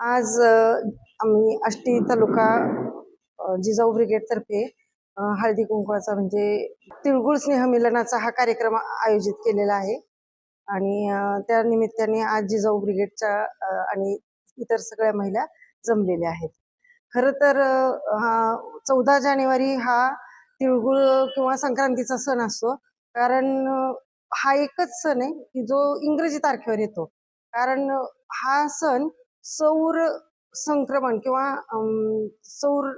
आज आम्ही आष्टी तालुका जिजाऊ ब्रिगेडतर्फे हळदी कुंकवाचा म्हणजे तिळगुळ स्नेहमिलनाचा हा कार्यक्रम आयोजित केलेला आहे. आणि त्या निमित्ताने आज जिजाऊ ब्रिगेडच्या आणि इतर सगळ्या महिला जमलेल्या आहेत. खरं तर हा चौदा जानेवारी हा तिळगुळ किंवा संक्रांतीचा सण असतो. कारण हा एकच सण आहे की जो इंग्रजी तारखेवर येतो. कारण हा सण सौर संक्रमण किंवा सौर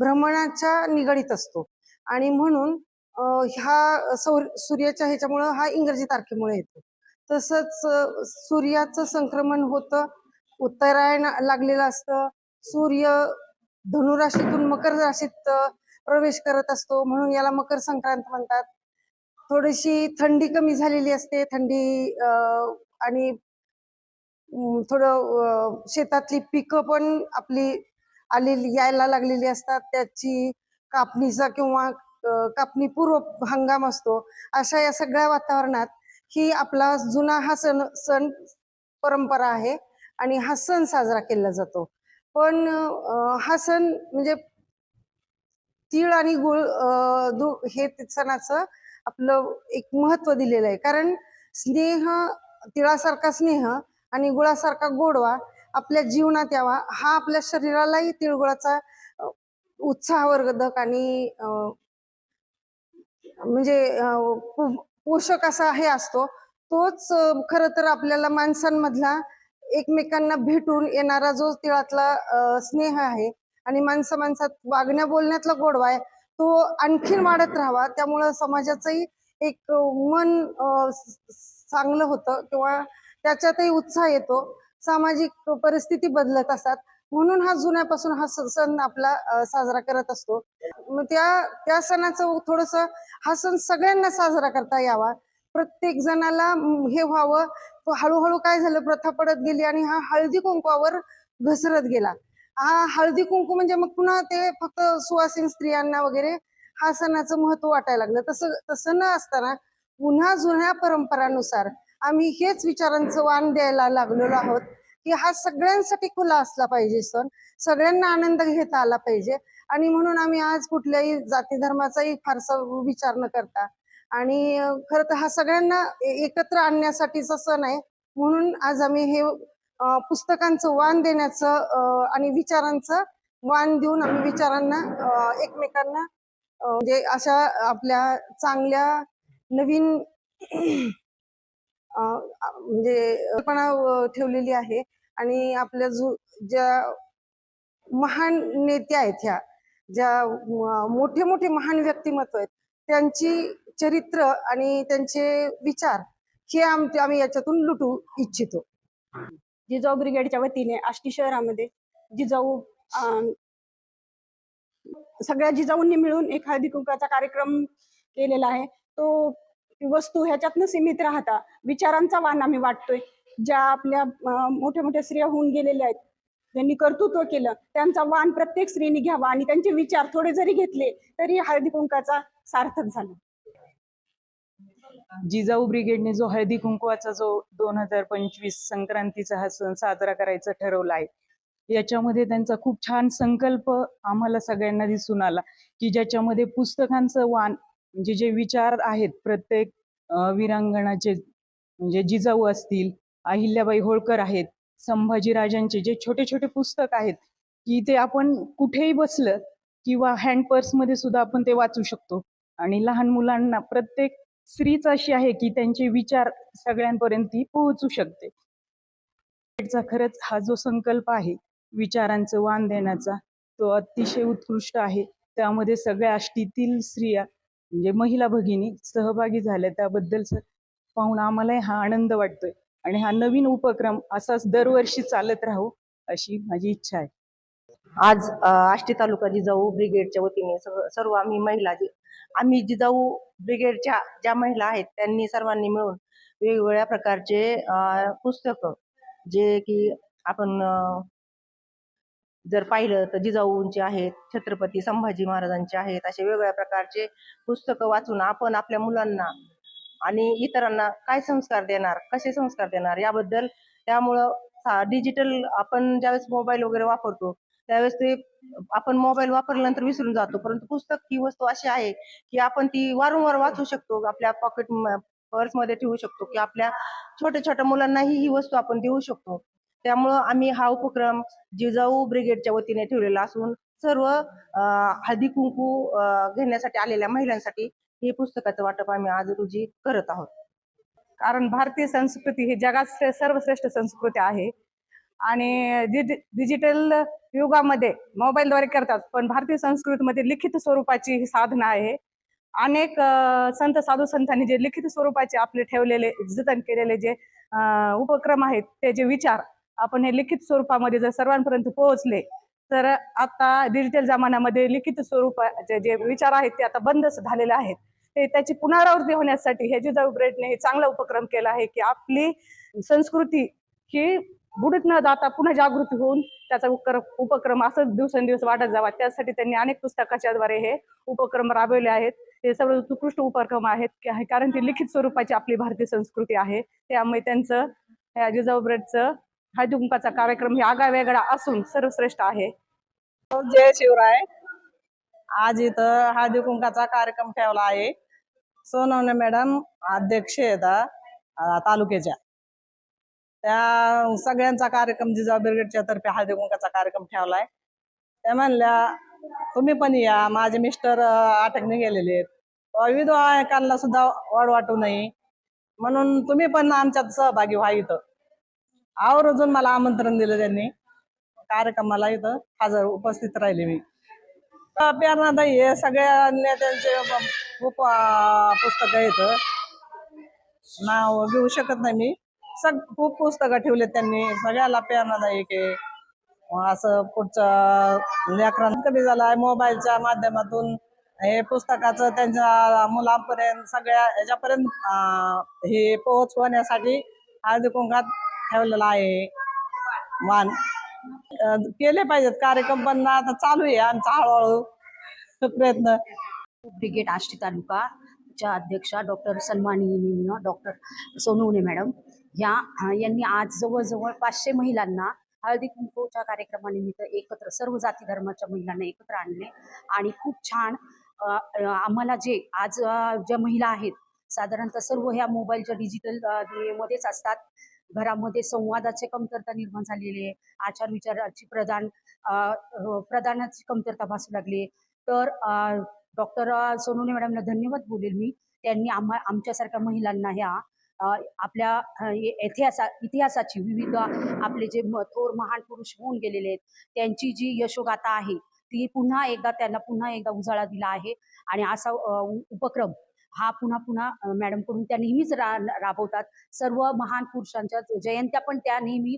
भ्रमणाच्या निगडीत असतो. आणि म्हणून ह्या सौर सूर्याच्या ह्याच्यामुळं हा इंग्रजी तारखेमुळे येतो. तसंच सूर्याचं संक्रमण होतं उत्तरायण लागलेलं असतं सूर्य धनुराशीतून मकर राशीत प्रवेश करत असतो म्हणून याला मकर संक्रांत म्हणतात. थोडीशी थंडी कमी झालेली असते थंडी आणि थोडं शेतातली पिकं पण आपली आलेली यायला लागलेली असतात. त्याची कापणीचा किंवा कापणी पूर्व हंगाम असतो. अशा या सगळ्या वातावरणात ही आपला जुना हा सण सण परंपरा आहे आणि हा सण साजरा केला जातो. पण हा सण म्हणजे तीळ आणि गुळ दु- हे सणाचं आपलं एक महत्त्व दिलेलं आहे. कारण स्नेह तिळासारखा स्नेह आणि गुळासारखा गोडवा आपल्या जीवनात यावा. हा आपल्या शरीरालाही तिळगुळाचा उत्साहवर्धक आणि म्हणजे पोषक असा हे असतो. तोच खर तर आपल्याला माणसांमधला एकमेकांना भेटून येणारा जो तिळातला स्नेह आहे आणि माणसा माणसात वागण्या बोलण्यातला गोडवा आहे तो आणखीन वाढत राहावा. त्यामुळं समाजाचंही एक मन चांगलं होतं किंवा त्याच्यातही उत्साह येतो. सामाजिक परिस्थिती बदलत असतात. म्हणून हा जुन्यापासून हा स- सण आपला साजरा करत असतो. मग त्या त्या सणाचं थोडस हा सण सगळ्यांना साजरा करता यावा. प्रत्येक जणाला हे व्हावं. हळूहळू काय झालं प्रथा पडत गेली आणि हा हळदी कुंकवावर घसरत गेला. हा हळदी कुंकू म्हणजे मग पुन्हा ते फक्त सुवासीन स्त्रियांना वगैरे हा सणाचं महत्त्व वाटायला लागलं. तसं तसं न असताना पुन्हा जुन्या परंपरानुसार आम्ही हेच विचारांचं वाण द्यायला लागलेलो आहोत की हा सगळ्यांसाठी खुला असला पाहिजे सण. सगळ्यांना आनंद घेता आला पाहिजे. आणि म्हणून आम्ही आज कुठल्याही जाती धर्माचाही फारसा विचार न करता आणि खरं तर हा सगळ्यांना एकत्र आणण्यासाठीचा सण आहे. म्हणून आज आम्ही हे पुस्तकांचं वाण देण्याचं आणि विचारांचं वाण देऊन आम्ही विचारांना एकमेकांना म्हणजे अशा आपल्या चांगल्या नवीन म्हणजे पण ठेवलेली आहे आणि आपल्या जो ज्या महान नेत्या आहेत ह्या ज्या मोठे मोठे महान व्यक्तिमत्व आहेत त्यांची चरित्र आणि त्यांचे विचार हे आमचे आम्ही याच्यातून लुटू इच्छितो. जिजाऊ ब्रिगेडच्या वतीने आष्टी शहरामध्ये जिजाऊ सगळ्या जिजाऊंनी मिळून एक कुंकाचा कार्यक्रम केलेला आहे. तो वस्तू ह्याच्यातनं सीमित राहता. विचारांचा वाण आम्ही वाटतोय. ज्या आपल्या मोठ्या मोठ्या स्त्रिया होऊन गेलेल्या आहेत त्यांनी कर्तृत्व केलं त्यांचा वाण प्रत्येक स्त्रीने घ्यावा आणि त्यांचे विचार थोडे जरी घेतले तरी हळदी कुंकाचा सार्थक झाला. जिजाऊ ब्रिगेडने जो हळदी कुंकवाचा जो दोन हजार पंचवीस संक्रांतीचा हा सण साजरा करायचा ठरवला आहे याच्यामध्ये त्यांचा खूप छान संकल्प आम्हाला सगळ्यांना दिसून आला की ज्याच्यामध्ये पुस्तकांचं वाण म्हणजे जे विचार आहेत प्रत्येक वीरांगणाचे म्हणजे जिजाऊ असतील अहिल्याबाई होळकर आहेत संभाजीराजांचे जे छोटे छोटे पुस्तक आहेत की ते आपण कुठेही बसलं किंवा हँड पर्समध्ये सुद्धा आपण ते वाचू शकतो. आणि लहान मुलांना प्रत्येक स्त्रीच अशी आहे की त्यांचे विचार सगळ्यांपर्यंत ती पोहोचू शकते. खरंच हा जो संकल्प आहे विचारांचं वाण देण्याचा तो अतिशय उत्कृष्ट आहे. त्यामध्ये सगळ्या आष्टीतील स्त्रिया म्हणजे महिला भगिनी सहभागी झाल्या त्याबद्दल पाहून आम्हालाही हा आनंद वाटतोय. आणि हा नवीन उपक्रम असाच दरवर्षी चालत राहू अशी माझी इच्छा आहे. आज आष्टी तालुका जिजाऊ ब्रिगेडच्या वतीने सर्व सर्व आम्ही महिला जी- आम्ही जिजाऊ ब्रिगेडच्या ज्या महिला आहेत त्यांनी सर्वांनी मिळून वेगवेगळ्या प्रकारचे पुस्तकं जे की आपण जर पाहिलं तर जिजाऊंचे आहेत छत्रपती संभाजी महाराजांचे आहेत असे वेगवेगळ्या प्रकारचे पुस्तकं वाचून आपण आपल्या मुलांना आणि इतरांना काय संस्कार देणार कसे संस्कार देणार याबद्दल त्यामुळं डिजिटल आपण ज्यावेळेस मोबाईल वगैरे वापरतो त्यावेळेस ते आपण मोबाईल वापरल्यानंतर विसरून जातो. परंतु पुस्तक ही वस्तू अशी आहे की आपण ती वारंवार वाचू शकतो आपल्या पॉकेट पर्समध्ये ठेवू शकतो की आपल्या छोट्या छोट्या मुलांनाही ही वस्तू आपण देऊ शकतो. त्यामुळं आम्ही हा उपक्रम जिजाऊ ब्रिगेडच्या वतीने ठेवलेला असून सर्व हळदी कुंकू घेण्यासाठी आलेल्या महिलांसाठी हे पुस्तकाचं वाटप आम्ही आज रोजी करत आहोत. कारण भारतीय संस्कृती ही जगात सर्वश्रेष्ठ संस्कृती आहे. आणि डिजिटल युगामध्ये मोबाईलद्वारे करतात पण भारतीय संस्कृतीमध्ये लिखित स्वरूपाची ही साधना आहे. अनेक संत साधू संतांनी जे लिखित स्वरूपाचे आपले ठेवलेले जतन केलेले जे उपक्रम आहेत ते जे विचार आपण हे लिखित स्वरूपामध्ये जर सर्वांपर्यंत पोहोचले तर आता डिजिटल जमान्यामध्ये लिखित स्वरूपाचे जे विचार आहेत ते आता बंदच झालेले आहेत. ते त्याची पुनरावृत्ती होण्यासाठी हे जिजाऊ ब्रेडने हे चांगला उपक्रम केला आहे की आपली संस्कृती ही बुडत न जाता पुन्हा जागृती होऊन त्याचा उपक्रम उपक्रम असंच दिवसेंदिवस वाढत जावा. त्यासाठी त्यांनी अनेक पुस्तकाच्याद्वारे हे उपक्रम राबवले आहेत. ते सर्व उत्कृष्ट उपक्रम आहेत की- कारण ती लिखित स्वरूपाची आपली भारतीय संस्कृती आहे. त्यामुळे त्यांचं ह्या जिजाऊ ब्रेडचं हळदीकुंकाचा कार्यक्रम हे आगा वेगळा असून सर्वश्रेष्ठ आहे. जय शिवराय. आज इथं हळदी कुंकाचा कार्यक्रम ठेवला आहे. सोनवणे मॅडम अध्यक्ष आहेत तालुक्याच्या. त्या सगळ्यांचा कार्यक्रम जिजाऊ ब्रिगेडच्या तर्फे हळदी कुंकाचा कार्यक्रम ठेवलाय. त्या म्हणल्या तुम्ही पण या माझे मिस्टर अटकने गेलेले आहेत. विधवायकांना सुद्धा वाढ वाटू नये. म्हणून तुम्ही पण आमच्यात सहभागी व्हा इथं. आवर्जून मला आमंत्रण दिलं त्यांनी. कार्यक्रमाला इथं हजर उपस्थित राहिले मी. प्रेरणादायी हे सगळ्या नेत्यांचे खूप पुस्तक आहेत. नाव घेऊ शकत नाही मी. सग खूप पुस्तकं ठेवलेत त्यांनी. सगळ्याला प्रेरणादायक आहे असं पुढचं लेकरांना कमी झालाय. मोबाईलच्या माध्यमातून हे पुस्तकाचं त्यांच्या मुलांपर्यंत सगळ्या ह्याच्यापर्यंत हे पोहोच होण्यासाठी हळदी कुंकात ठेवलेला आहे. मान केले पाहिजेत कार्यक्रम बंद आता चालू आहे आमचा हळूहळू प्रयत्न. ब्रिगेड आष्टी तालुका च्या अध्यक्षा डॉक्टर सन्माननीय डॉक्टर सोनवणे मॅडम ह्या यांनी आज जवळजवळ पाचशे महिलांना हळदी कुंकूच्या कार्यक्रमानिमित्त एकत्र सर्व जाती धर्माच्या महिलांना एकत्र आणले. आणि खूप छान आम्हाला जे आज ज्या महिला आहेत साधारणतः सर्व ह्या मोबाईलच्या डिजिटल मध्येच असतात. घरामध्ये संवादाची कमतरता निर्माण झालेली आहे. आचार विचाराची प्रदान हो, प्रदानाची कमतरता भासू लागली आहे. तर डॉक्टर सोनोने मॅडमला धन्यवाद बोलेल मी. त्यांनी आम्हा आमच्यासारख्या महिलांना ह्या आपल्या इतिहासा इतिहासाची विविध आपले जे म- थोर महान पुरुष होऊन गेलेले आहेत त्यांची जी यशोगाथा आहे ती पुन्हा एकदा त्यांना पुन्हा एकदा उजाळा दिला आहे. आणि असा उपक्रम हा पुन्हा पुन्हा मॅडमकडून त्या नेहमीच रा राबवतात. सर्व महान पुरुषांच्या जयंत्या पण त्या नेहमी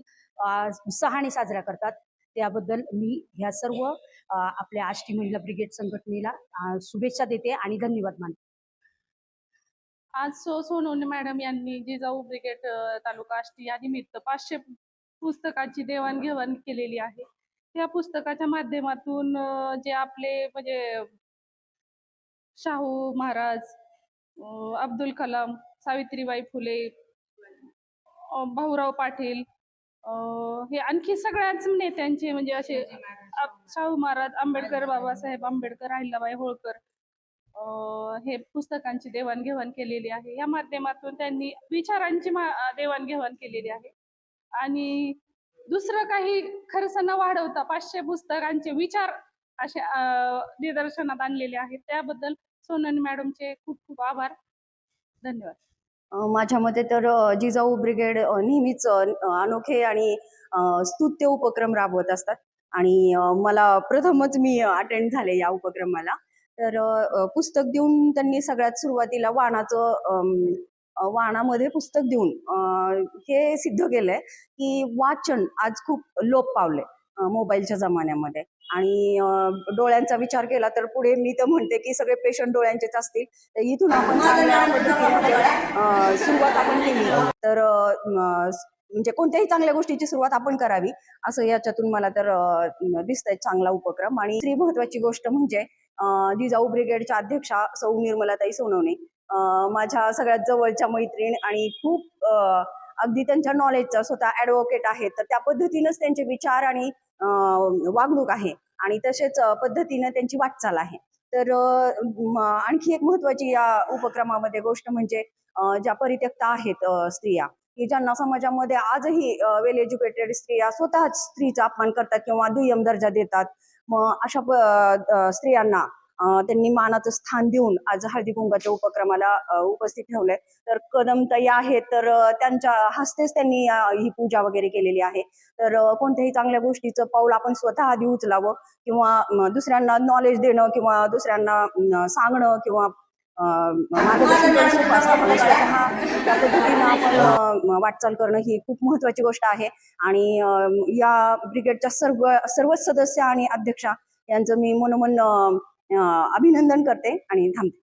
उत्साहाने साजऱ्या करतात. त्याबद्दल मी ह्या सर्व आपल्या आष्टी महिला ब्रिगेड संघटनेला शुभेच्छा देते आणि धन्यवाद मानते. आज सो सोनवणे मॅडम यांनी जिजाऊ ब्रिगेड तालुका आष्टी या निमित्त पाचशे पुस्तकाची देवाणघेवाण केलेली आहे. त्या पुस्तकाच्या माध्यमातून जे आपले म्हणजे शाहू महाराज अब्दुल कलाम सावित्रीबाई फुले भाऊराव पाटील अ, हे आणखी सगळ्याच नेत्यांचे म्हणजे असे शाहू महाराज आंबेडकर बाबासाहेब आंबेडकर अहिल्याबाई होळकर हे पुस्तकांची देवाणघेवाण केलेली आहे. या माध्यमातून त्यांनी विचारांची देवाणघेवाण केलेली आहे. आणि दुसरं काही खर्च न वाढवता पाचशे पुस्तकांचे विचार असे निदर्शनात आणलेले आहेत. त्याबद्दल सोनन मॅडमचे खूप खूप आभार. धन्यवाद. माझ्या मते तर जिजाऊ ब्रिगेड नेहमीच अनोखे आणि स्तुत्य उपक्रम राबवत असतात. आणि मला प्रथमच मी अटेंड झाले या उपक्रमाला. तर पुस्तक देऊन त्यांनी सगळ्यात सुरुवातीला वाणाचं वाणामध्ये पुस्तक देऊन हे सिद्ध केलंय की वाचन आज खूप लोप पावले मोबाईलच्या जमान्यामध्ये. आणि डोळ्यांचा विचार केला तर पुढे मी तर म्हणते की सगळे पेशंट डोळ्यांचेच असतील. तर इथून आपण चांगल्या सुरुवात आपण केली. तर म्हणजे कोणत्याही चांगल्या गोष्टीची सुरुवात आपण करावी असं याच्यातून मला तर दिसतंय चांगला उपक्रम. आणि दुसरी महत्वाची गोष्ट म्हणजे जिजाऊ ब्रिगेडच्या अध्यक्षा सौ निर्मलाताई सोनवणे. माझ्या सगळ्यात जवळच्या मैत्रीण आणि खूप अगदी त्यांच्या नॉलेजचा स्वतः ॲडव्होकेट आहेत. तर त्या पद्धतीनंच त्यांचे विचार आणि वागणूक आहे. आणि तसेच पद्धतीनं त्यांची वाटचाल आहे. तर आणखी एक महत्वाची या उपक्रमामध्ये गोष्ट म्हणजे ज्या परित्यक्ता आहेत स्त्रिया की ज्यांना समाजामध्ये आजही वेल एज्युकेटेड स्त्रिया स्वतःच स्त्रीचा अपमान करतात किंवा दुय्यम दर्जा देतात. मग अशा स्त्रियांना त्यांनी मानाचं स्थान देऊन आज हळदी कुंकाच्या उपक्रमाला उपस्थित ठेवलंय. तर कदमताई आहेत तर त्यांच्या हस्तेच त्यांनी ही पूजा वगैरे केलेली आहे. तर कोणत्याही चांगल्या गोष्टीचं पाऊल आपण स्वतः आधी उचलावं किंवा दुसऱ्यांना नॉलेज देणं किंवा दुसऱ्यांना सांगणं किंवा त्या पद्धतीनं आपण वाटचाल करणं ही खूप महत्वाची गोष्ट आहे. आणि या ब्रिगेडच्या सर्व सर्वच सदस्य आणि अध्यक्षा यांचं मी मनोमन अभिनंदन करते आणि थांबते.